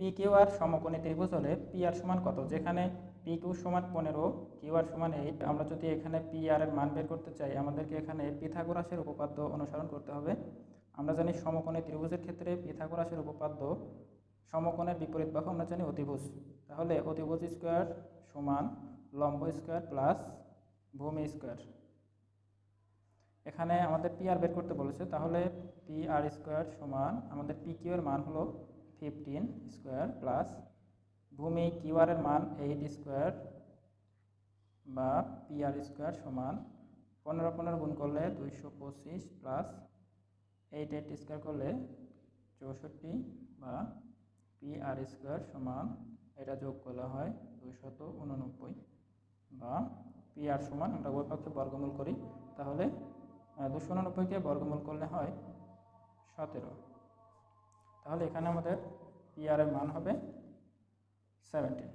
P Q R সমকোণী ত্রিভুজ হলে পি আর সমান কত? যেখানে পি কিউ সমান পনেরো কিউ আর সমান এইট আমরা যদি এখানে পি আর এর মান বের করতে চাই, আমাদেরকে এখানে পিথাগোরাসের উপপাদ্য অনুসরণ করতে হবে। আমরা জানি সমকোণী ত্রিভুজের ক্ষেত্রে পিথাগোরাসের উপপাদ্য সমকোণের বিপরীত বাহু আমরা জানি অতিভুজ। তাহলে অতিভুজ স্কোয়ার সমান লম্ব স্কোয়ার প্লাস ভূমি স্কোয়ার। এখানে আমাদের পি আর বের করতে বলেছে, তাহলে পি আর স্কোয়ার সমান আমাদের পি কিউ এর মান হলো ফিফটিন স্কোয়ার প্লাস ভূমি কিউ আর এর মান এইট স্কোয়ার বা পি আর স্কোয়ার সমান পনেরো পনেরো গুণ করলে দুইশো পঁচিশ প্লাস এইট এইট স্কোয়ার করলে চৌষট্টি বা পি আর স্কোয়ার সমান এটা যোগ করলে হয় দুইশত উননব্বই বা পি আর সমান আমরা উভয় পক্ষে বর্গমূল করি, তাহলে দুশো উননব্বইকে বর্গমূল করলে হয় সতেরো। তাহলে এখানে আমাদের পি আর এর মান হবে সেভেন্টিন